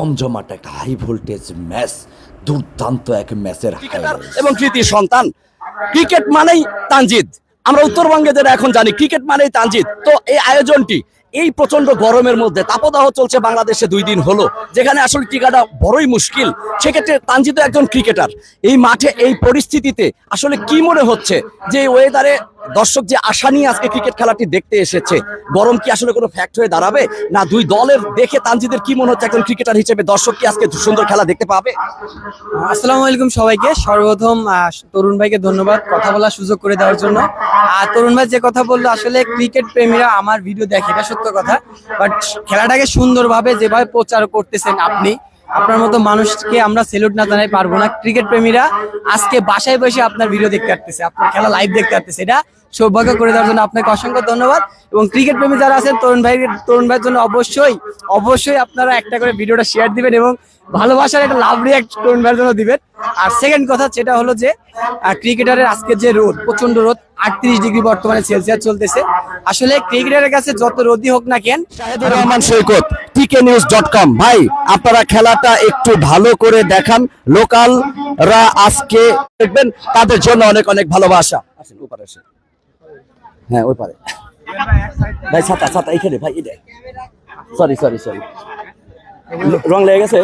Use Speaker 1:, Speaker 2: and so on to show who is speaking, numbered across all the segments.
Speaker 1: জমজমাট একটা high voltage match দুর্দান্ত এক ম্যাচের
Speaker 2: এবং কৃতি সন্তান। ক্রিকেট মানেই তানজিদ। আমরা উত্তরবঙ্গে যেটা এখন জানি ক্রিকেট মানেই তানজিদ। তো এই আয়োজনটি এই প্রচণ্ড গরমের মধ্যে তাপদাহ চলছে বাংলাদেশে দুই দিন হলো যেখানে আসলে টিকাটা বড়ই মুশকিল। সেক্ষেত্রে তানজিদ একজন ক্রিকেটার এই মাঠে এই পরিস্থিতিতে আসলে কি মনে হচ্ছে যে ওয়েদারে দর্শক যে আশা নিয়ে আজকে ক্রিকেট খেলাটি দেখতে এসেছে, গরম কি আসলে কোনো ফ্যাক্ট হয়ে দাঁড়াবে? না, দুই দলের দেখে তানজিদের কি মনে হচ্ছে একজন ক্রিকেটার হিসেবে? দর্শক কি আজকে সুন্দর খেলা দেখতে পাবে?
Speaker 3: আসসালামু আলাইকুম সবাইকে। সর্বপ্রথম তরুণ ভাইকে ধন্যবাদ কথা বলার সুযোগ করে দেওয়ার জন্য। আর তরুণ ভাই যে কথা বলল, আসলে ক্রিকেট প্রেমীরা আমার ভিডিও দেখে, এটা সত্য কথা। বাট খেলাটাকে সুন্দরভাবে যেভাবে প্রচার করতেছেন আপনি আপনার মতো মানুষকে আমরা সেলুট না জানাই পারব না। ক্রিকেট প্রেমীরা আজকে বাসায় বসে আপনার ভিডিও দেখতে পারতেছে আপনার খেলা লাইভ দেখতে পারতেছে এটা সৌভাগ্য করে দেওয়ার জন্য আপনাকে অসংখ্য ধন্যবাদ। এবং ক্রিকেট প্রেমী যারা আছেন, তরুণ ভাই তরুণ ভাইয়ের জন্য অবশ্যই অবশ্যই আপনারা একটা করে ভিডিওটা শেয়ার দিবেন এবং ভালোবাসার একটা লাভ রিয়াক্ট তরুণ ভাইয়ের জন্য দিবেন। আর সেকেন্ড কথা সেটা হলো যে ক্রিকেটারের আজকে যে রোদ প্রচণ্ড রোদ, আটত্রিশ ডিগ্রি বর্তমানে সেলসিয়াস চলতেছে। আসলে ক্রিকেটারের কাছে যত রোদই হোক না কেন
Speaker 2: রহমান সৈকত টিকে নিউজ ডট কম ভাই, আপনারা খেলাটা একটু ভালো করে দেখান। লোকালরা আজকে দেখবেন, তাদের জন্য অনেক অনেক ভালোবাসা। আসেন ওপারে আসেন। হ্যাঁ ওই পারে। ভাই, ছাতা ছাতা, এইখানে, ভাই এটা সরি সরি সরি রং লেগে গেছে?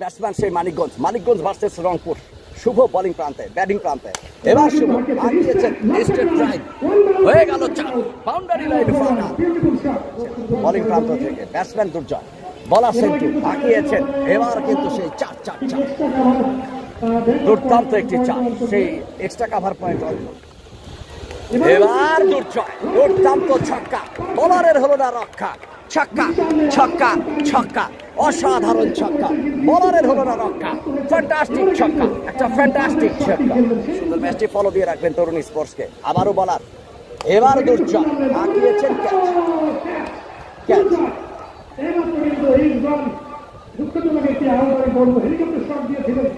Speaker 2: ব্যাটসম্যান সেই মানিকগঞ্জ মানিকগঞ্জ ভার্সেস রংপুর শুভ বোলিং প্রান্তে ব্যাটিং প্রান্তে এবার শুভ বানিয়েছেন স্টেট ড্রাইভ হয়ে গেল চার বাউন্ডারি লাইন বোলিং প্রান্ত থেকে ব্যাটসম্যান দুর্জয় বলার সেন্টু বাকিয়েছেন এবার কিন্তু সেই চার চার চার। দুর্দান্ত একটি চার। সেই এক্সট্রা কাভার পয়েন্ট এবার দুর্জয় দুর্দান্ত ছক্কা। বোলারের হলো না রক্ষা। ছক্কা ছক্কা ছক্কা, অসাধারণ ছক্কা। বোলারের হলো না রক্ষা ফ্যান্টাস্টিক ছক্কা, একটা ফ্যান্টাস্টিক ছক্কা। সুন্দর ম্যাচটি ফলো দিয়ে রাখবেন তরুণ স্পোর্টসকে আবারও বলার, এবার দুর্জয় আঁকিয়েছেন ক্যাচ। ক্যাচ।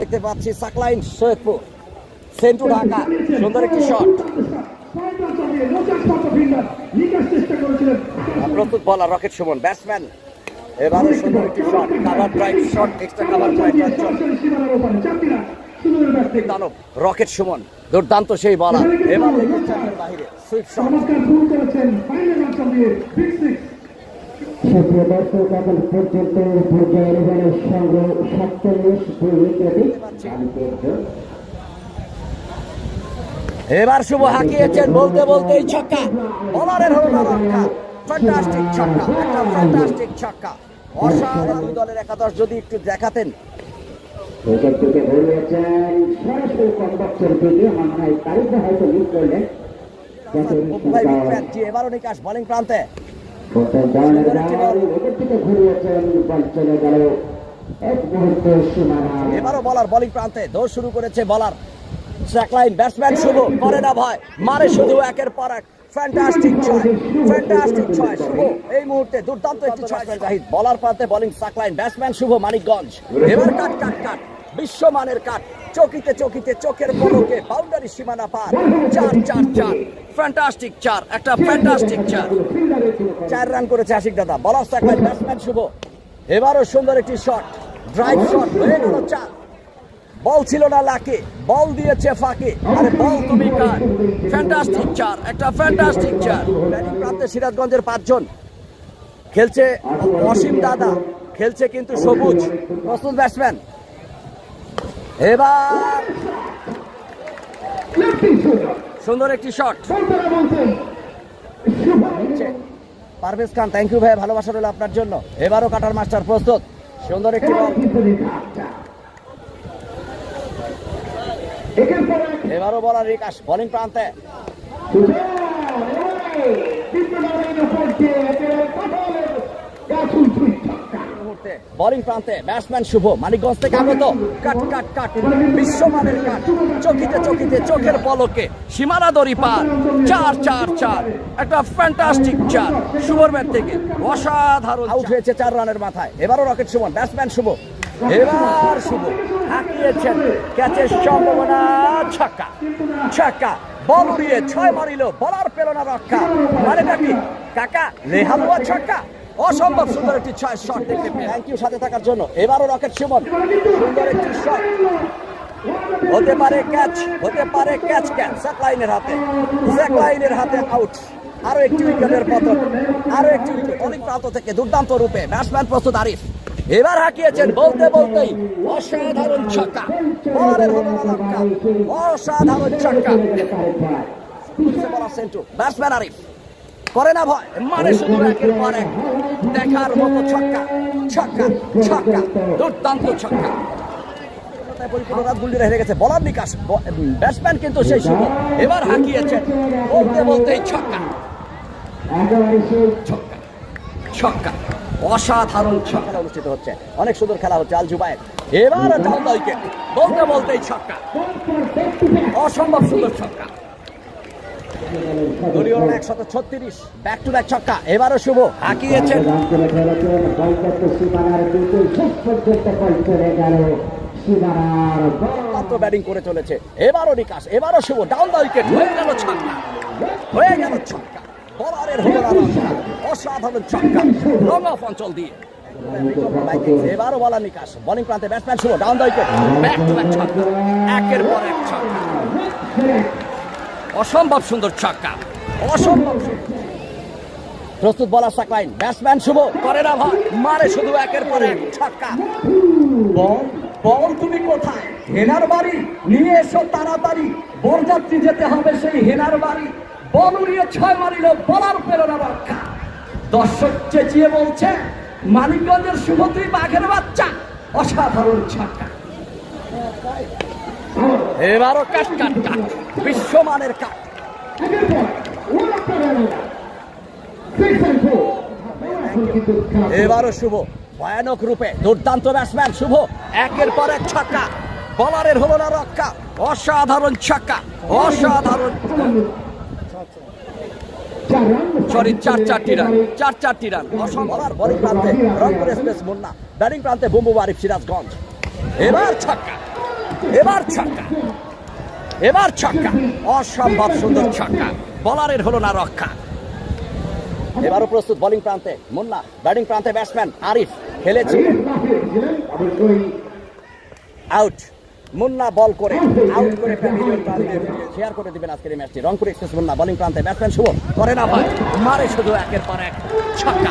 Speaker 2: দেখতে পাচ্ছি সাকলাইন সৈয়দপুর, সেন্টু ঢাকা, সুন্দর একটি শট প্রস্তুত বলার রকেট সুমন ব্যাটসম্যান এবারে সুন্দর একটি shot cover drive shot extra cover drive দানব রকেট সুমন দুর্দান্ত সেই বলার এবার বাইরে সুইপ শট
Speaker 4: সুপ্রিয় দর্শক এখন পর্যন্ত পর্যায়ের এবারের সঙ্গে সাতচল্লিশ দুই উইকেটে
Speaker 2: এবার শুভ হাঁকিয়েছেন বলতে বলতেই ছক্কা। বলারের হলো না রক্ষা। ফ্যান্টাস্টিক ছক্কা একটা ফ্যান্টাস্টিক ছক্কা। অসাধারণ দলের একাদশ যদি একটু দেখাতেন।
Speaker 4: উইকেট থেকে সরাসরি দিকে তারিখে হয়তো করলেন।
Speaker 2: মুম্বাই বিগ নিকাশ বোলিং প্রান্তে। এবারও বলার বোলিং প্রান্তে। দৌড় শুরু করেছে বলার স্ট্রাকলাইন ব্যাটসম্যান শুভ করে না ভয় মারে শুধু একের পর এক। ফ্যান্টাস্টিক ছয় ফ্যান্টাস্টিক ছয় শুভ, এই মুহূর্তে দুর্দান্ত একটি ছয় জাহিদ বলার প্রান্তে বোলিং সাকলাইন ব্যাটসম্যান শুভ মানিকগঞ্জ। এবার কাট কাট কাট। বিশ্বমানের কাট। চকিতে চকিতে, চোখের পলকে বাউন্ডারি সীমানা পার। চার চার চার। ফ্যান্টাস্টিক চার, একটা ফ্যান্টাস্টিক চার। চার রান করেছে আশিক দাদা। বলার সাকলাইন ব্যাটসম্যান শুভ। এবারও সুন্দর একটি শট ড্রাইভ শট হয়ে গেল চার। বল ছিল না লাকে, বল দিয়েছে ফাঁকে। আরে বল তুমি কার? ফ্যান্টাস্টিক চার, একটা ফ্যান্টাস্টিক চার। ব্যাটিং প্রান্তে সিরাজগঞ্জের পাঁচজন। খেলছে অসীম দাদা, খেলছে কিন্তু সবুজ, প্রস্তুত ব্যাটসম্যান এবার সুন্দর একটি shot Parvez Khan thank you ভাই, ভালোবাসা রইল আপনার জন্য। এবারও কাটার মাস্টার প্রস্তুত। সুন্দর একটি বল এবারও বলার রিকাশ বোলিং প্রান্তে। বোলিং প্রান্তে ব্যাটসম্যান শুভ মানিকগঞ্জ থেকে আগত। কাট কাট কাট বিশ্বমানের কাট। চকিতে চকিতে চোখের পলকে সীমানা দড়ি পার। চার চার চার। একটা ফ্যান্টাস্টিক চার। শুভর ব্যাট থেকে। অসাধারণ আউট হয়েছে চার রানের মাথায়। এবারও রকেট সুমন ব্যাটসম্যান শুভ। এবার শুভ। হাঁকিয়েছেন ক্যাচের সম্ভাবনা ছক্কা। ছক্কা বল উড়িয়ে ছয় মারিল বলার পেল না রক্ষা। মানেটা কি? কাকা লেহালুয়া ছক্কা? অসম্ভব সুন্দর একটি ছয় শট দেখতে থ্যাংক ইউ সাথে থাকার জন্য। এবারও রকেট সুমন। সুন্দর একটি শট। হতে পারে ক্যাচ হতে পারে ক্যাচ ক্যাচ। স্যাকলাইনের হাতে। স্যাকলাইনের হাতে আউট। আরও একটি উইকেটের পতন। আরও একটি উইকেট। অনেক প্রান্ত থেকে দুর্দান্ত রূপে ব্যাটসম্যান প্রস্তুত আরিফ। এবার হাঁকিয়েছেন বলতে বলতেই অসাধারণ ছক্কা। হলো অসাধারণ ছক্কা। ব্যাটসম্যান আরিফ। করে না ভয়। মানে শুধু একের পর এক। দেখার মতো ছক্কা। ছক্কা ছক্কা। দুর্দান্ত ছক্কা। গেছে। ব্যাটসম্যান কিন্তু সেই এবার হাঁকিয়েছেন বলতে বলতেই ছক্কা। ছক্কা। ছক্কা। অসাধারণ ছক্কা অনুষ্ঠিত হচ্ছে। অনেক সুন্দর খেলা হচ্ছে আল জুবায়ের। এবার উইকেট বলতে বলতেই ছক্কা। অসম্ভব সুন্দর ছক্কা। দলীয় ছত্রিশ। ব্যাক টু ব্যাক ছক্কা। এবারও শুভ। হাঁকিয়েছেন। ব্যাটিং করে চলেছে। এবারও নিকাশ। এবারও শুভ। ডাউন দ্য উইকেট হয়ে গেল ছক্কা। হয়ে গেল ছক্কা। বলারের হলো না অসাধারণ ছক্কা রং অফ অঞ্চল দিয়ে। এবারও বলা নিকাশ, বোলিং প্রান্তে batsman Shuvo down the wicket একের পর এক অসম্ভব সুন্দর ছক্কা, অসম্ভব প্রস্তুত বলার সাকলাইন ব্যাটসম্যান শুভ, করে না ভয় মারে শুধু একের পর এক ছক্কা। বল বল তুমি কোথায়? হেনার বাড়ি, নিয়ে এসো তাড়াতাড়ি। বরযাত্রী যেতে হবে সেই হেনার বাড়ি। বল উড়িয়ে ছয় মারিল বলার প্রেরণা রক্ষা দর্শক চেঁচিয়ে বলছে মানিকগঞ্জের শুভত্রী বাঘের বাচ্চা অসাধারণ ছক্কা। এবারও কাট কাট কাট। বিশ্বমানের কাট। এবারও শুভ। ভয়ানক রূপে দুর্দান্ত ব্যাটসম্যান শুভ। একের পর এক ছক্কা। বলারের হলো না রক্ষা। অসাধারণ ছক্কা। অসাধারণ। সরি চার চারটি রান চার চারটি রান। অসম্ভব বোলিং প্রান্তে রংপুর এক্সপ্রেস মুন্না ব্যাটিং প্রান্তে বুম্বু আরিফ সিরাজগঞ্জ। এবার ছক্কা এবার ছক্কা এবার ছক্কা অসম্ভব সুন্দর ছক্কা। বলারের হলো না রক্ষা। এবারও প্রস্তুত বোলিং প্রান্তে মুন্না ব্যাটিং প্রান্তে ব্যাটসম্যান আরিফ খেলেছে। আউট মুন্না বল করে আউট করে শেয়ার করে দিবেন আজকের এই ম্যাচটি রংপুর এক্সপ্রেস মুন্না বোলিং প্রান্তে ব্যাটসম্যান শুভ করে না ভাই মারে শুধু একের পর এক ছক্কা।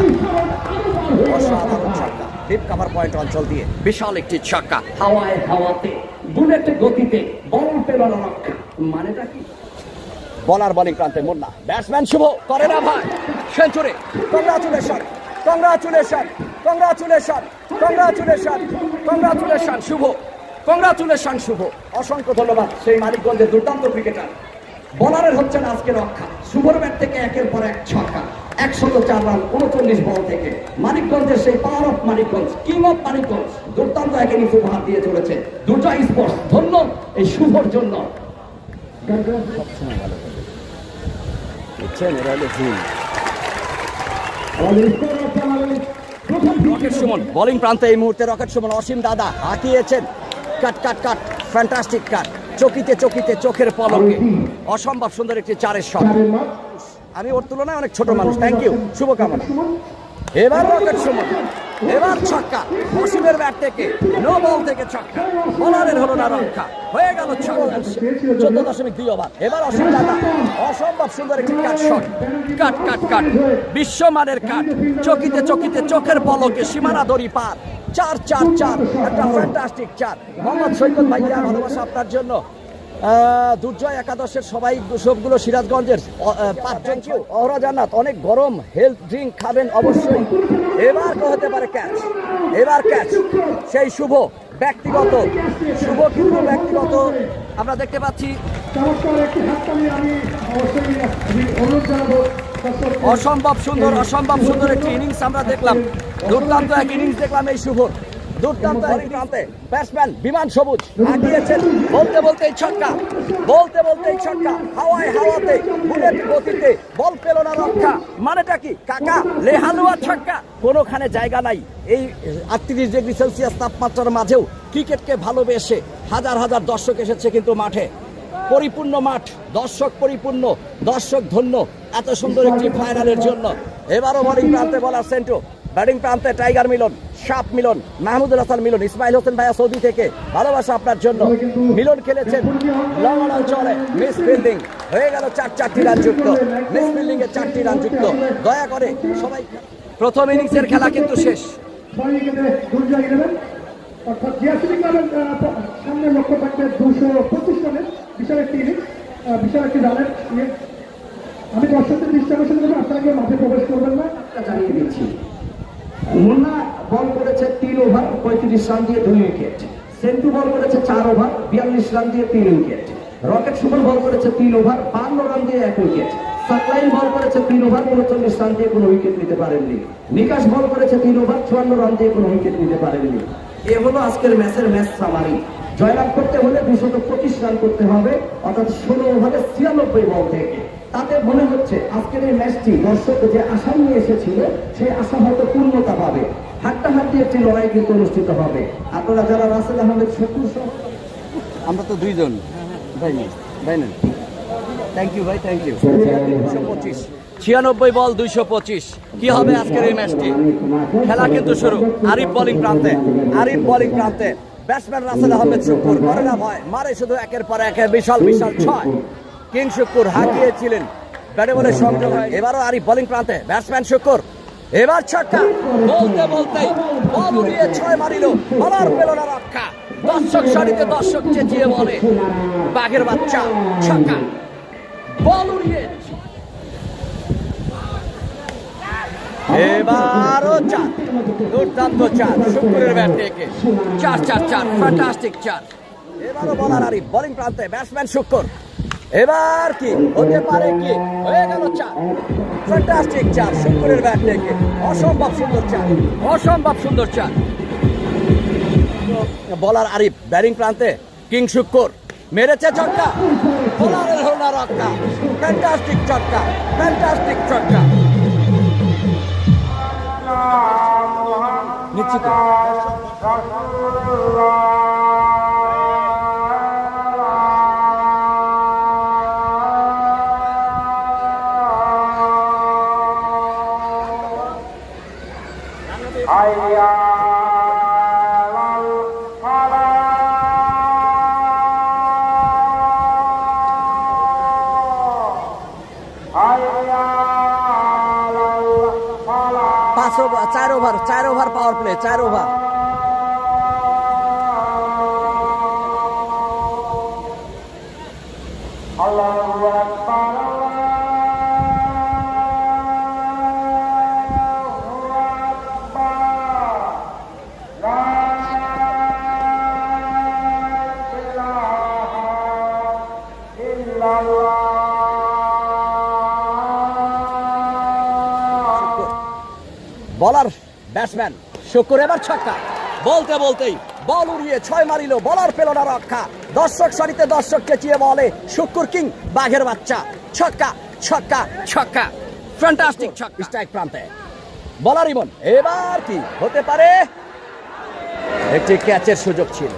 Speaker 2: অসাধারণ ছক্কা। ডিপ কাভার পয়েন্ট অঞ্চল দিয়ে বিশাল একটি ছক্কা। হাওয়ায় হাওয়াতে বুলেটে গতিতে বল পেরোনো রক্ষা মানেটা কি? বলার বোলিং প্রান্তে মুন্না ব্যাটসম্যান শুভ করে না ভাই century congratulation congratulation congratulation congratulation congratulation Shuvo. Congratulation Shuvo. অসংখ্য ধন্যবাদ সেই মানিকগঞ্জের দুর্দান্ত ক্রিকেটার। বলারের হচ্ছেন আজকে রক্ষা। শুভর ব্যাট থেকে একের পর এক ছক্কা। একশত চার রান উনচল্লিশ বল থেকে। মানিকগঞ্জের সেই power of Manikganj king of Manikganj দুর্দান্ত এক ইনিংস উপহার দিয়ে চলেছে। দুর্জয় স্পোর্টস ধন্য এই শুভর জন্য। রকেট সুমন বোলিং প্রান্তে এই মুহূর্তে রকেট সুমন অসীম দাদা হাঁকিয়েছেন। কাট কাট কাট ফ্যান্টাস্টিক কাট। চকিতে চকিতে চোখের পলকে। অসম্ভব সুন্দর একটি চারের শট আমি ওর তুলনায় অনেক ছোট মানুষ। থ্যাংক ইউ শুভকামনা। এবার রকেট সুমন। এবার ছক্কা। অসীমের ব্যাট থেকে, নো বল থেকে ছক্কা। বলারের হলো না রক্ষা। হয়ে গেল ছক্কা। চোদ্দ দশমিক দুই ওভার। এবার অসীম অসম্ভব সুন্দর একটি কাট শট। কাট কাট কাট। বিশ্বমানের কাট। চকিতে চকিতে চোখের পলকে সীমানা দড়ি পার। চার চার চার। একটা ফ্যান্টাস্টিক চার। মোহাম্মদ সৈকত ভাইয়া, ভালোবাসা আপনার জন্য। দুর্জয় একাদশের সবাই সবগুলো সিরাজগঞ্জের পাঁচজন অহরা জান্নাত অনেক গরম হেলথ ড্রিঙ্ক খাবেন অবশ্যই। এবার তো হতে পারে ক্যাচ এবার ক্যাচ সেই শুভ ব্যক্তিগত শুভ কিন্তু ব্যক্তিগত। আমরা দেখতে পাচ্ছি। অসম্ভব সুন্দর অসম্ভব সুন্দর একটি ইনিংস আমরা দেখলাম। দুর্দান্ত এক ইনিংস দেখলাম এই শুভর দুর্দান্ত প্রান্তে ব্যাটসম্যান বিমান সবুজ। আগিয়েছেন বলতে বলতে এই ছক্কা। বলতে বলতে এই ছক্কা। হাওয়ায় হাওয়াতে, বুলেট গতিতে, বল পেল না রক্ষা। মানেটা কি? কাকা, লেহালুয়া ছক্কা। কোনোখানে জায়গা নাই। এই আটত্রিশ ডিগ্রি সেলসিয়াস তাপমাত্রার মাঝেও ক্রিকেটকে ভালোবেসে হাজার হাজার দর্শক এসেছে কিন্তু মাঠে। পরিপূর্ণ মাঠ, দর্শক পরিপূর্ণ, দর্শক ধন্য। এত সুন্দর একটি ফাইনালের জন্য। এবারও বোলিং প্রান্তে বলার সেন্টু ব্যাটিং প্রান্তে টাইগার মিলন সাপ মিলন মাহমুদুল হাসান মিলন ইসমাইল হোসেন ভাইয়া সৌদি থেকে ভালোবাসা আপনার জন্য। মিলন খেলেছেন লঙ্গন অঞ্চলে মিস ফিল্ডিং হয়ে গেল চার চারটি রান যুক্ত। মিস ফিল্ডিং এ চারটি রান যুক্ত। দয়া করে সবাই প্রথম ইনিংসের খেলা কিন্তু শেষ।
Speaker 5: ছয় উইকেটে দুর্জয় ইলেভেন অর্থাৎ জিয়াসিনী সামনে লক্ষ্য থাকবে দুশো পঁচিশ রানের। বিশাল একটি ইনিংস বিশাল একটি রানের ইয়ে। আমি দর্শকদের দৃষ্টি আকর্ষণ করব আপনারা মাঠে প্রবেশ করবেন না।
Speaker 4: জানিয়ে দিচ্ছি। মুন্না বল করেছে তিন ওভার, পঁয়ত্রিশ রান দিয়ে দুই উইকেট। সেন্টু বল করেছে চার ওভার, বিয়াল্লিশ রান দিয়ে তিন উইকেট। রকেট সুমন বল করেছে তিন ওভার, বান্ন রান দিয়ে এক উইকেট। সাকলাইন বল করেছে তিন ওভার উনচল্লিশ রান দিয়ে কোনো উইকেট নিতে পারেননি। নিকাশ বল করেছে তিন ওভার, চুয়ান্ন রান দিয়ে কোনো উইকেট নিতে পারেননি। এ হলো আজকের ম্যাচের ম্যাচ সামারি জয়লাভ করতে হলে দুশত পঁচিশ রান করতে হবে, অর্থাৎ ষোলো ওভারে ছিয়ানব্বই বল থেকে। তাতে মনে হচ্ছে আজকের এই ম্যাচটি দর্শক যে আশা নিয়ে এসেছিল সেই আশা হয়তো পূর্ণতা পাবে। হাড্ডাহাড্ডি একটি লড়াই কিন্তু অনুষ্ঠিত হবে। আপনারা যারা রাসেল আহমেদ সহ
Speaker 2: আমরা তো দুইজন। ভাই নেন থ্যাংক ইউ ভাই থ্যাংক ইউ দুশো পঁচিশ। ছিয়ানব্বই বল দুইশো পঁচিশ। কি হবে আজকের এই ম্যাচটি? খেলা কিন্তু শুরু। আরিফ বোলিং প্রান্তে আরিফ বোলিং প্রান্তে। ব্যাটসম্যান রাসেল আহমেদ শুকুর করে না ভয়। মারে শুধু একের পর একে বিশাল বিশাল ছয়। কিং শুকুর হাঁকিয়েছিলেন। ব্যাটে বলে সংযোগ হয়। এবারও আরিফ বোলিং প্রান্তে ব্যাটসম্যান শুকুর এবার ছক্কা। বলতে বলতেই বল উড়িয়ে ছয় মারিল। বলার পেল না রক্ষা। দর্শক সারিতে দর্শক চেঁচিয়ে বলে, বাঘের বাচ্চা, ছক্কা। বল উড়িয়ে এবারও চার। দুর্দান্ত চার। শুক্রের ব্যাট থেকে চার চার চার। ফ্যান্টাস্টিক চার। এবারও বলার আরিফ বোলিং প্রান্তে ব্যাটসম্যান শুক্কর। এবার কি? হতে পারে কি? হয়ে গেল চার ফ্যান্টাস্টিক চার শুক্রের ব্যাট থেকে অসম্ভব সুন্দর চার অসম্ভব সুন্দর চার বলার আরিফ, ব্যাটিং প্রান্তে কিং শুক্কর। মেরেছে ছক্কা। বলারের হল না রক্ষা। ফ্যান্টাস্টিক ছক্কা। ফ্যান্টাস্টিক ছক্কা। নিশ্চিত। পাঁচ ওভার চার ওভার চার ওভার পাওয়ার প্লে চার ওভার ব্যাটসম্যান, শুকুর এবার ছক্কা। বলতে বলতেই বল উড়িয়ে ছয় মারিল, বলার পেল না রক্ষা। দর্শক সারিতে দর্শক চেঁচিয়ে বলে, শুকুর কিং, বাঘের বাচ্চা। ছক্কা ছক্কা ছক্কা। ফ্যান্টাস্টিক ছক্কা। স্ট্রাইক প্রান্তে। বলার ইমন, এবার কি হতে পারে? একটি ক্যাচের সুযোগ ছিল।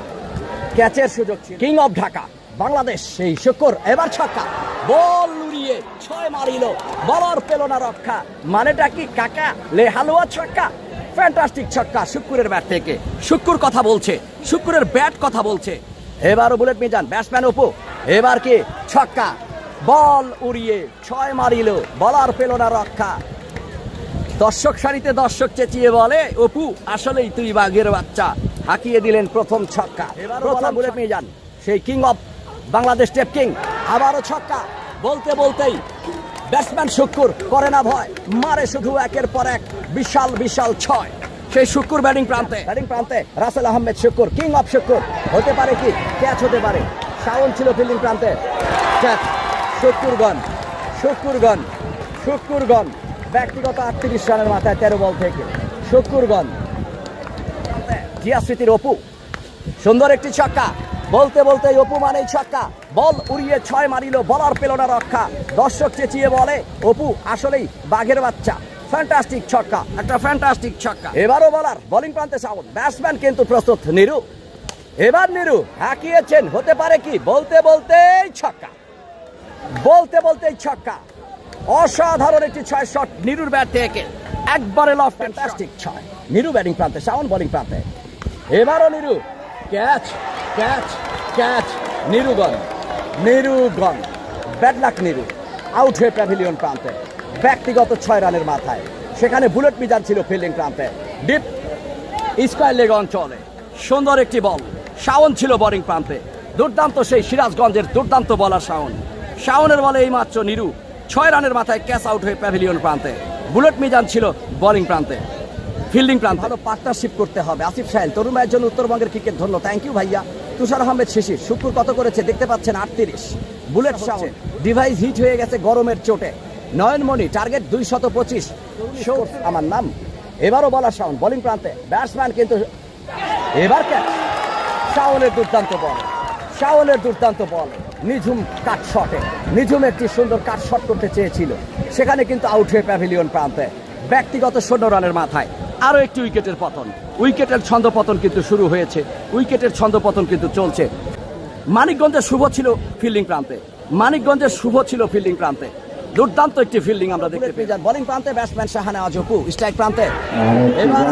Speaker 2: ক্যাচের সুযোগ ছিল। কিং অফ ঢাকা, বাংলাদেশ, সেই শুকর এবার ছক্কা। বল উড়িয়ে ছয় মারিল, বলার পেল না রক্ষা। মানেটা কি কাকা লে হালুয়া ছক্কা? ফ্যান্টাস্টিক ছক্কা শুক্কুরের ব্যাট থেকে। শুক্কুর কথা বলছে শুক্কুরের ব্যাট কথা বলছে। এবারও বুলেট মিজান ব্যাটসম্যান অপু। এবার কি? ছক্কা। বল উড়িয়ে ছয় মারিল বলার পেল না রক্ষা। দর্শক সারিতে দর্শক চেঁচিয়ে বলে অপু আসলেই তুই বাঘের বাচ্চা। হাঁকিয়ে দিলেন প্রথম ছক্কা। প্রথম বুলেট নিয়ে যান। সেই king of Bangladesh tape king আবারও ছক্কা। বলতে বলতেই ব্যাটসম্যান শুক্কুর করে না ভয়, মারে শুধু একের পর এক, বিশাল বিশাল ছয়। সেই শুক্কুর ব্যাটিং প্রান্তে। ব্যাটিং প্রান্তে রাসেল আহমেদ শুক্কুর, কিং অফ শুক্কুর। হতে পারে কি? ক্যাচ হতে পারে। শাওন ছিল ফিল্ডিং প্রান্তে। ক্যাচ, শুক্কুরগণ শুক্কুরগণ শুক্কুরগণ। ব্যক্তিগত আটত্রিশ রানের মাথায় তেরো বল থেকে। শুক্কুরগণ। জিয়া স্মৃতির অপু। সুন্দর একটি ছক্কা। বলতে বলতে অপু মানেই ছক্কা। বল উড়িয়ে ছয় মারিল বলার পেল না রক্ষা। দর্শক চেঁচিয়ে বলে অপু আসলেই বাঘের বাচ্চা। ফ্যান্টাস্টিক ছক্কা। একটা ফ্যান্টাস্টিক ছক্কা। এবারও বলার বোলিং প্রান্তে সাউন্ড ব্যাটসম্যান কিন্তু প্রস্তুত নিরু। এবার নিরু হাঁকিয়েছেন হতে পারে কি? বলতে বলতেই ছক্কা। বলতে বলতেই ছক্কা। অসাধারণ একটি ছয় শট নিরুর ব্যাট থেকে। একবারে লফ ফ্যান্টাস্টিক ছয়। নিরু ব্যাটিং প্রান্তে শাওন বোলিং প্রান্তে। এবারও নিরু ক্যাচ ক্যাচ ক্যাচ নিরুগণ নিরুগণ ব্যাড লাক নিরু আউট হয়ে প্যাভিলিয়ন প্রান্তে। ব্যক্তিগত ছয় রানের মাথায়। সেখানে বুলেট মিজান ছিল ফিল্ডিং প্রান্তে। ডিপ স্কোয়ার লেগ অঞ্চলে। সুন্দর একটি বল শাওন ছিল বোলিং প্রান্তে। দুর্দান্ত সেই সিরাজগঞ্জের দুর্দান্ত বলার শাওন। শাওনের বলে এই মাত্র নিরু ছয় রানের মাথায় ক্যাচ আউট হয়ে প্যাভিলিয়ন প্রান্তে। বুলেট মিজান ছিল বোলিং প্রান্তে। ফিল্ডিং প্রান্ত। ভালো পার্টনারশিপ করতে হবে। আসিফ সাহেল তরুণ ভাইয়ের জন্য উত্তরবঙ্গের ক্রিকেট ধন্য। থ্যাংক ইউ ভাইয়া। তুষার আহমেদ শিশির শুক্র কত করেছে দেখতে পাচ্ছেন আটত্রিশ। বুলেট সাউন্ড ডিভাইস হিট হয়ে গেছে গরমের চোটে। নয়নমণি টার্গেট দুই শত পঁচিশ আমার নাম। এবারও বলা সাউন্ড বোলিং প্রান্তে। ব্যাটসম্যান কিন্তু এবার ক্যাচ শাওনের দুর্দান্ত বল শাওনের দুর্দান্ত বল নিঝুম কাট শটে নিঝুম একটি সুন্দর কাট শট করতে চেয়েছিল। সেখানে কিন্তু আউট হয়ে প্যাভিলিয়ন প্রান্তে। ব্যক্তিগত শূন্য রানের মাথায়। আরও একটি উইকেটের পতন। উইকেটের ছন্দ পতন কিন্তু শুরু হয়েছে। উইকেটের ছন্দ পতন কিন্তু চলছে। মানিকগঞ্জের শুভ ছিল ফিল্ডিং প্রান্তে। মানিকগঞ্জের শুভ ছিল ফিল্ডিং প্রান্তে। দুর্দান্ত একটি ফিল্ডিং আমরা দেখতে পেয়ে যান বোলিং প্রান্তে ব্যাটসম্যান শাহানা আজপু স্ট্রাইক প্রান্তে। এবার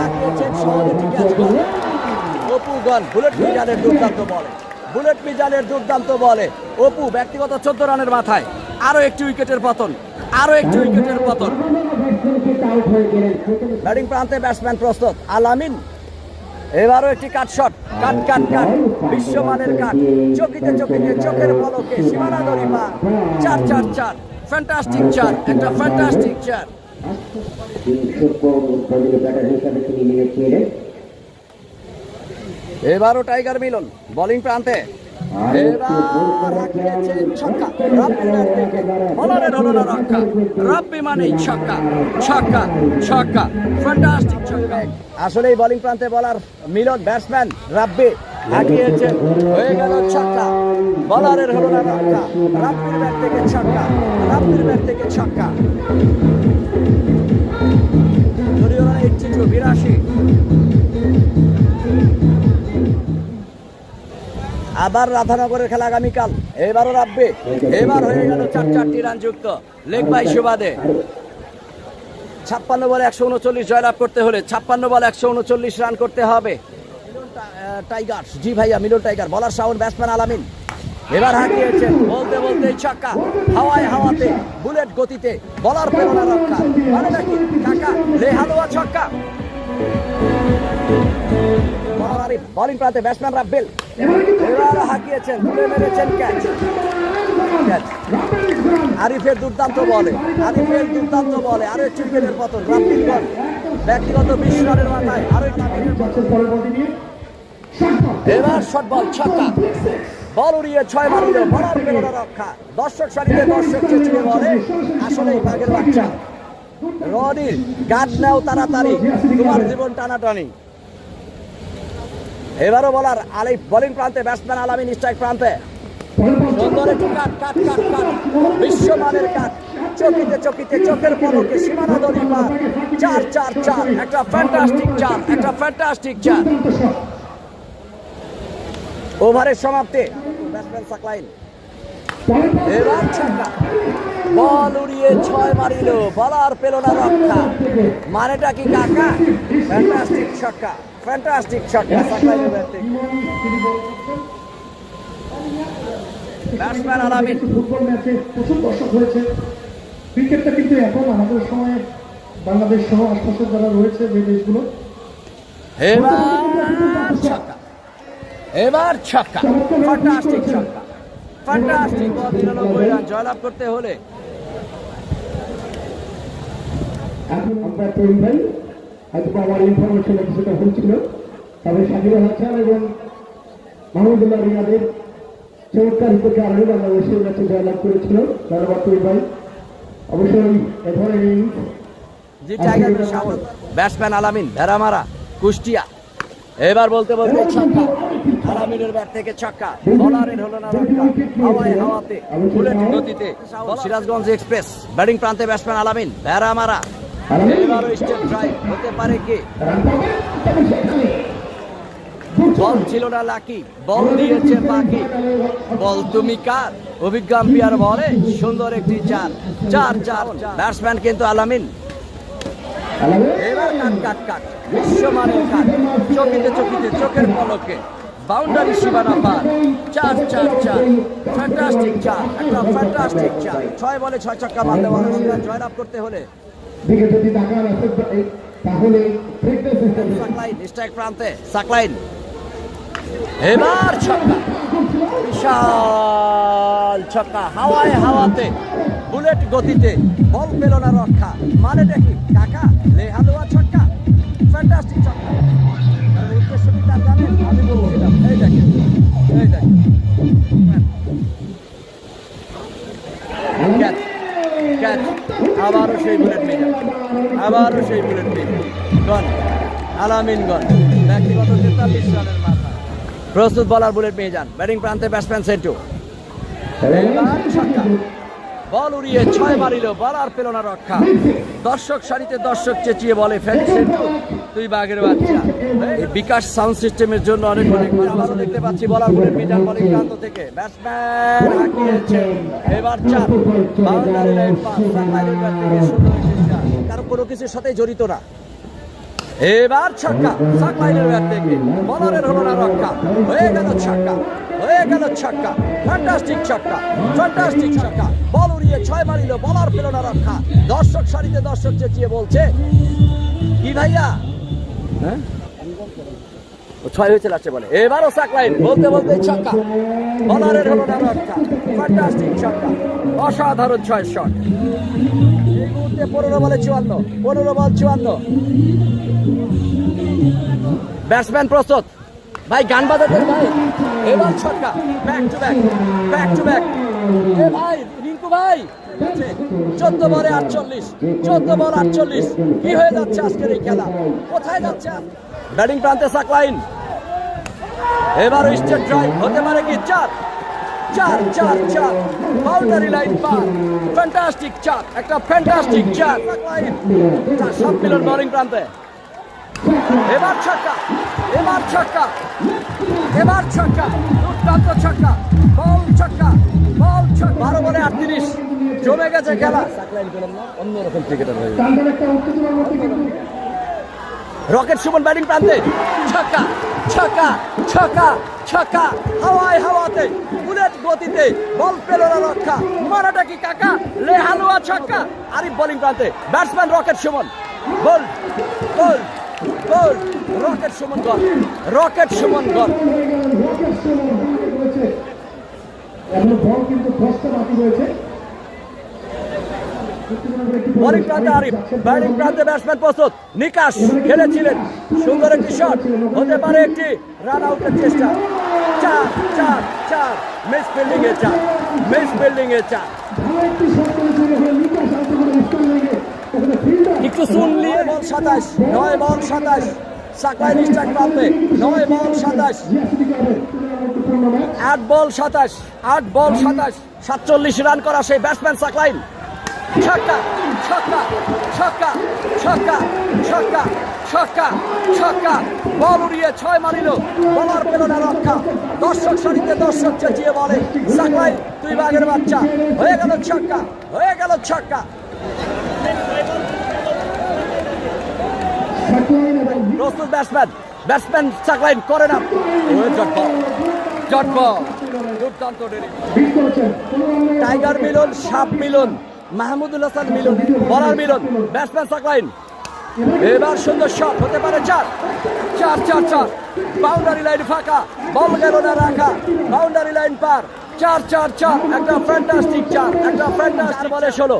Speaker 2: অপু গন বুলেট মিজানের দুর্দান্ত বলে বুলেট মিজানের দুর্দান্ত বলে অপু ব্যক্তিগত চোদ্দ রানের মাথায়। আরও একটি উইকেটের পতন আরও একটি উইকেটের পতন। ব্যাটিং প্রান্তে ব্যাটসম্যান প্রস্তুত, আলামিন। এবারও একটি কাট শট, কাট কাট কাট, বিশ্বমানের কাট। চকিতে চকিতে, চোখের পলকে, সীমানা দরিমা চার চার চার। ফ্যান্টাস্টিক চার, একটা ফ্যান্টাস্টিক চার। এবারও টাইগার মিলন, বোলিং প্রান্তে। এবার ছক্কা বলারের হলো না রক্ষা রাব্বি মানেই ছক্কা ছক্কা ছক্কা ছক্কা আসলেই বোলিং প্রান্তে বলার মিলন ব্যাটসম্যান রাব্বি হাঁকিয়েছেন হয়ে গেল ছক্কা, বলারের হলো না রক্ষা রাব্বির ব্যাট থেকে ছক্কা, রাব্বির ব্যাট থেকে ছক্কা। বিরাশি আবার রাধানগরের খেলা আগামীকাল। এবারও রাখবে এবার হয়ে গেল চার চারটি রান যুক্ত লেগ বাই সুবাদে। ছাপ্পান্ন বলে একশো উনচল্লিশ জয়লাভ করতে হলে ছাপ্পান্ন বলে একশো উনচল্লিশ রান করতে হবে। টাইগার জি ভাইয়া Milon tiger. Bowler sound batsman Alamin. এবার হাঁকিয়েছেন। বলতে বলতে ছক্কা। হাওয়ায় হাওয়াতে, বুলেট গতিতে, বলার প্রেরণা রক্ষা। মানে নাকি? কাকা রেহালোয়া ছক্কা। বোলিং প্রান্তে ব্যাটসম্যান রাব্বেল এবার হাঁকিয়েছেন তুলে মেরেছেন ক্যাচ আরিফের দুর্দান্ত বলে, আরিফের দুর্দান্ত বলে আরও একটি উইকেটের পতন রাব্বিল বল। ব্যক্তিগত বিশ রানের মাথায় আরও। এবার শট বল ছক্কা বল উড়িয়ে ছয় মারিল বলার পেরোনা রক্ষা। দর্শক সারিতে দর্শক চেঁচিয়ে বলে, আসলেই বাঘের বাচ্চা। রনির গাছ নাও তাড়াতাড়ি, তোমার জীবন টানাটানি। এবারও বলার আলিফ বোলিং প্রান্তে ব্যাটসম্যান আলামিন স্ট্রাইক প্রান্তে। বিশ্বমানের কাট চকিতে চকিতে, চোখের পলকে সীমানা দড়ি পার। চার চার চার। একটা ফ্যান্টাস্টিক চার, একটা ফ্যান্টাস্টিক চার। ওভারের সমাপ্তি। ব্যাটসম্যান সাকলাইন এবার ছক্কা। বল উড়িয়ে ছয় মারিল। বলার পেল না রক্ষা। মানেটা কি কাকা? ফ্যান্টাস্টিক ছক্কা। ফ্যান্টাস্টিক ছক্কা সাকলাইনের ব্যাটসম্যান আলামিন
Speaker 5: ফুটবল ম্যাচে প্রচুর দর্শক হয়েছে ক্রিকেটটা কিন্তু এখন আমাদের সময়ে বাংলাদেশ সহ আশপাশের যারা রয়েছে যে দেশগুলো
Speaker 2: এবার ছক্কা। এবার ছক্কা। ফ্যান্টাস্টিক ছক্কা। Fantastic ball. নিরানব্বই রান জয়লাভ করতে হলে।
Speaker 5: এখন আমরা তৈরি ভাই। হয়তো আমার ইনফরমেশনে কিছুটা ভুল ছিল। তবে সাকিবুল হাসান এবং মাহমুদুল্লাহ রিয়াদের চমৎকার হিসেবে আরোহী বাংলাদেশের ম্যাচে জয়লাভ করেছিল। ধন্যবাদ ভাই। অবশ্যই এ ধরনের ইনিংস
Speaker 2: জি স্বাগত ব্যাটসম্যান আলামিন ভেড়ামারা কুষ্টিয়া। এবার বলতে বলতে ছক্কা। আলামিনের ব্যাট থেকে ছক্কা। বলারের হলো না রক্ষা হাওয়ায় হাওয়াতে। বুলেট গতিতে। সিরাজগঞ্জ এক্সপ্রেস ব্যাটিং প্রান্তে ব্যাটসম্যান আলামিন ভেড়ামারা। সুন্দর একটি চার। চার চার। ব্যাটসম্যান কিন্তু আলামিন। এবার কাট কাট চকিতে চকিতে, চোখের পলকে। বাউন্ডারি সীমানা পার। চার চার চার। ফ্যান্টাস্টিক চার। একটা ফ্যান্টাস্টিক চার। ছয় বলে ছয় ছক্কা মারলে মানুষরা জয়লাভ করতে হলে
Speaker 5: দিকে যদি তাকান তাহলে
Speaker 2: স্ট্রাইক প্রান্তে। সাকলাইন এবার ছক্কা। বিশাল ছক্কা। হাওয়ায় হাওয়াতে, বুলেট গতিতে, বল পেল না রক্ষা। মানেটা কি কাকা, লেহালুয়া ছক্কা। ফ্যান্টাস্টিক ছক্কা। আবারও সেই বুলেট মেয়ে আবারও সেই বুলেট পেয়ে গন আলামিন গন ব্যক্তিগত তেতাল্লিশ রানের মাথা। প্রস্তুত বলার বুলেট পেয়ে যান। ব্যাটিং প্রান্তে ব্যাটসম্যান সেন্টু। বল উড়িয়ে ছয় মারিল, বল আর পেল না রক্ষা। দর্শক সারিতে দর্শক চেঁচিয়ে বলে তুই বাঘের বাচ্চা। বিকাশ সাউন্ড সিস্টেমের জন্য অনেক অনেক ভালো দেখতে পাচ্ছি বলার বলে মিজান বলিং প্রান্ত থেকে। ব্যাটসম্যান হাঁকিয়েছে। এবার চার বাউন্ডারি লাইন পাস। কারও কোনো কিছুর সাথে জড়িত না। এবার ছক্কা সাকলাইনের ব্যাট থেকে। বলারের হলো না রক্ষা। হয়ে গেল ছক্কা হয়ে গেল ছক্কা। ফ্যান্টাস্টিক ছক্কা ফ্যান্টাস্টিক ছক্কা। বল উড়িয়ে ছয় মারিল বলার পেল না রক্ষা। দর্শক সারিতে দর্শক চেঁচিয়ে বলছে কি ভাইয়া? হ্যাঁ? ও ছয় হয়েছে লাস্টে বলে। এবারও সাকলাইন বলতে বলতে ছক্কা। বলারের হলো না রক্ষা। ফ্যান্টাস্টিক ছক্কা। অসাধারণ ছয় শট। মুহূর্তে পনেরো বলে চুয়ান্ন, পনেরো বল চুয়ান্ন। ব্যাটসম্যান প্রস্তুত। ভাই, গান বাজাতেন ভাই। এবার ছক্কা। Back to back back to back এ ভাই, রিঙ্কু ভাই। চোদ্দ বলে আটচল্লিশ, চোদ্দ বল আটচল্লিশ। কি হয়ে যাচ্ছে আজকের এই খেলা? কোথায় যাচ্ছে ব্যাটিং প্রান্তে সাকলাইন। এবার স্টেট ড্রাইভ, হতে পারে কি চার? চার চার চার। বাউন্ডারি লাইন পার। ফ্যান্টাস্টিক চার। একটা ফ্যান্টাস্টিক চার। সব মিলন বোলিং প্রান্তে। এবার ছক্কা। এবার ছক্কা। এবার ছক্কা। দুর্দান্ত ছক্কা। বল ছক্কা। বল ছক্কা। বারো বলে আটত্রিশ। জমে গেছে খেলা। অন্যরকম ক্রিকেটার হয়ে গেছে।
Speaker 5: তাদের একটা উত্তেজনার মধ্যে কিন্তু
Speaker 2: রকেট সুমন ব্যাটিং প্রান্তে। ছক্কা ছক্কা ছক্কা ছক্কা হাওয়ায় হাওয়াতে বুলেট গতিতে বল পেল না রক্ষা মারাটা কি কাকা? লেহালুয়া ছক্কা। আরিফ বোলিং প্রান্তে batsman rocket Sumon. Goal goal goal rocket Sumon goal rocket Sumon goal.
Speaker 5: এখন বল কিন্তু দশটা বাকি রয়েছে।
Speaker 2: বোলিং প্রান্তে আরিফ, ব্যাটিং প্রান্তে ব্যাটসম্যান প্রস্তুত। নিকাশ খেলেছিলেন। সুন্দর একটি শট হতে পারে একটি রান আউটের চেষ্টা। চার চার চার। মিস ফিল্ডিং এ চার। মিস ফিল্ডিং এ চার। একটু শুনলিয়ে বল সাতাশ। নয় বল সাতাশ। সাকলাই স্ট্রাইক প্রান্তে। নয় বল সাতাশ। আট বল সাতাশ। আট বল সাতাশ। সাতচল্লিশ রান করা সেই ব্যাটসম্যান সাকলাইন। ছক্কা ছক্কা ছক্কা ছক্কা ছক্কা ছক্কা ছক্কা। বল উড়িয়ে ছয় মারিল বলার পেল না রক্ষা। দর্শক সারিতে দর্শক চেঁচিয়ে বলে সাকলাইন তুই বাঘের বাচ্চা। হয়ে গেল ছক্কা হয়ে গেল ছক্কা। প্রস্তুত ব্যাটসম্যান ব্যাটসম্যান সাকলাইন করে না। জট বল। জট দুর্দান্ত টাইগার মিলন সাপ মিলন। মাহমুদুল হাসান মিলন বলার মিলন ব্যাটসম্যান সাকলাইন এবার সুন্দর শট হতে পারে চার। চার চার চার। বাউন্ডারি লাইন ফাঁকা বল গেল না রাখা বাউন্ডারি লাইন পার। চার চার চার একটা ফ্যান্টাস্টিক চার একটা ফ্যান্টাস্টিক বলে ষোলো।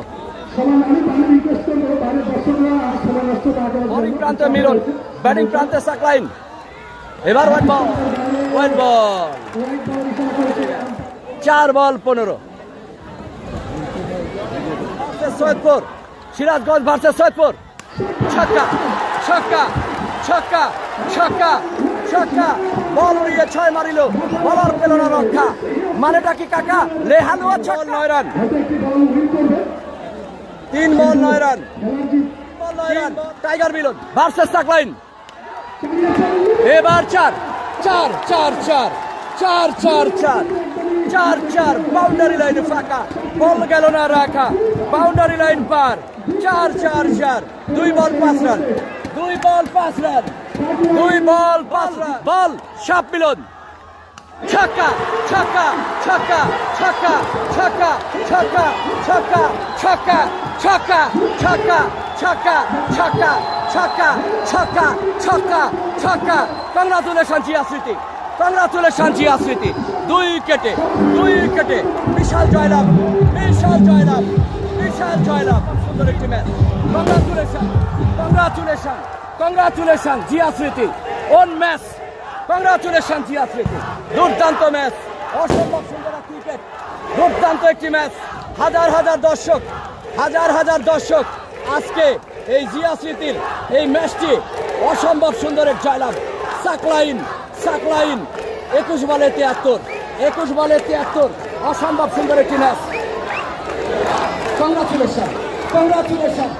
Speaker 2: বোলিং প্রান্তে মিলন ব্যাটিং প্রান্তে সাকলাইন এবার ওয়াইড বল ওয়াইড বল চার বল পনেরো। সৈয়দপুর। সিরাজগঞ্জ ভার্সেস সৈয়দপুর। ছক্কা ছক্কা ছক্কা ছক্কা ছক্কা। বল উড়িয়ে ছয় মারিল। বলার পেল না রক্ষা। মানেটা কি কাকা? রেহানুয়া ছল নয় রান। তিন বল নয় রান। বল নয় টাইগার মিলন ভার্সেস সাকলাইন। এবার চার চার চার চার চার চার চার। চার চার বাউন্ডারি লাইন ফাঁকা বল গেল না রাখা বাউন্ডারি লাইন পার চার চার চার দুই বল পাঁচ রান দুই বল পাঁচ রান দুই বল পাঁচ রান বল সাপ মিলন ছক্কা ছক্কা ছক্কা ছক্কা ছক্কা ছক্কা ছক্কা ছক্কা ছক্কা ছক্কা ছক্কা ছক্কা ছক্কা ছক্কা ছক্কা ছক্কা কংগ্রাচুলেশন জিয়া স্মৃতি কংগ্রাচুলেশন জিয়া স্মৃতি দুই উইকেটে দুই উইকেটে। বিশাল জয়লাভ বিশাল জয়লাভ বিশাল জয়লাভ। সুন্দর একটি match. Congratulation congratulation congratulation Zia Smriti won match congratulation Zia স্মৃতি দুর্দান্ত ম্যাচ, অসম্ভব সুন্দর এক ক্রিকেট দুর্দান্ত একটি ম্যাচ। হাজার হাজার দর্শক, হাজার হাজার দর্শক আজকে এই জিয়া স্মৃতির এই ম্যাচটি অসম্ভব সুন্দর এক জয়লাভ। সাকলাইন সাকলাইন একুশ বলে তিয়াত্তর একুশ বলে তিয়াত্তর অসম্ভব সুন্দর একটি ম্যাচ। Congratulation congratulation